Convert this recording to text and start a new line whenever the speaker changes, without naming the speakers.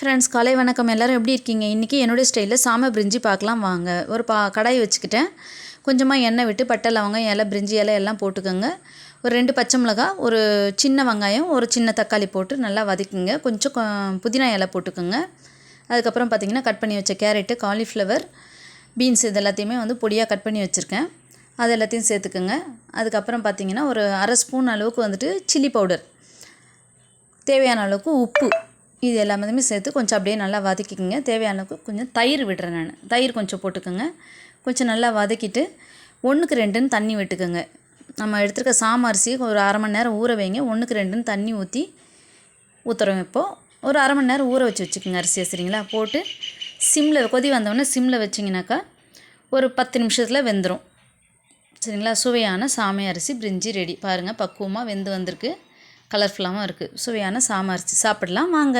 Friends காலை வணக்கம். எல்லோரும் எப்படி இருக்கீங்க? இன்றைக்கி என்னுடைய ஸ்டைலில் சாமை பிரிஞ்சி பார்க்கலாம். வாங்க. ஒரு பா கடாய் வச்சுக்கிட்டேன். கொஞ்சமாக எண்ணெய் விட்டு பட்டை லவங்கம் இலை பிரிஞ்சி இலை எல்லாம் போட்டுக்கோங்க. ஒரு ரெண்டு பச்சை மிளகா ஒரு சின்ன வெங்காயம் ஒரு சின்ன தக்காளி போட்டு நல்லா வதக்குங்க. கொஞ்சம் கொ- புதினா இலை போட்டுக்கோங்க. அதுக்கப்புறம் பார்த்திங்கன்னா கட் பண்ணி வச்ச கேரட்டு காலிஃப்ளவர் பீன்ஸ் இது எல்லாத்தையுமே வந்து பொடியாக கட் பண்ணி வச்சுருக்கேன். அது எல்லாத்தையும் சேர்த்துக்கோங்க. அதுக்கப்புறம் பார்த்திங்கன்னா ஒரு அரை ஸ்பூன் அளவுக்கு வந்துட்டு சில்லி பவுடர் தேவையான அளவுக்கு உப்பு. இது எல்லாமே சேர்த்து கொஞ்சம் அப்படியே நல்லா வதக்கிக்கோங்க. தேவையான அளவுக்கு கொஞ்சம் தயிர் விடுறேன் நான். தயிர் கொஞ்சம் போட்டுக்கோங்க. கொஞ்சம் நல்லா வதக்கிட்டு ஒன்றுக்கு ரெண்டுன்னு தண்ணி விட்டுக்கோங்க. நம்ம எடுத்துருக்க சாம ஒரு அரை மணி நேரம் ஊற வைங்க. ஒன்றுக்கு ரெண்டுன்னு தண்ணி ஊற்றி ஊற்றுறோம் இப்போது ஒரு அரை மணி நேரம் ஊற வச்சு வச்சுக்கோங்க அரிசியை சரிங்களா? போட்டு சிம்மில் கொதி வந்தோடனே சிம்மில் வச்சிங்கனாக்கா ஒரு பத்து நிமிஷத்தில் வெந்துடும் சரிங்களா? சுவையான சாமை அரிசி பிரிஞ்சி ரெடி. பாருங்கள் பக்குவமாக வெந்து வந்திருக்கு. கலர்ஃபுல்லாகவும் இருக்குது சுவையான சாமரிச்சு சாப்பிடலாம். வாங்க.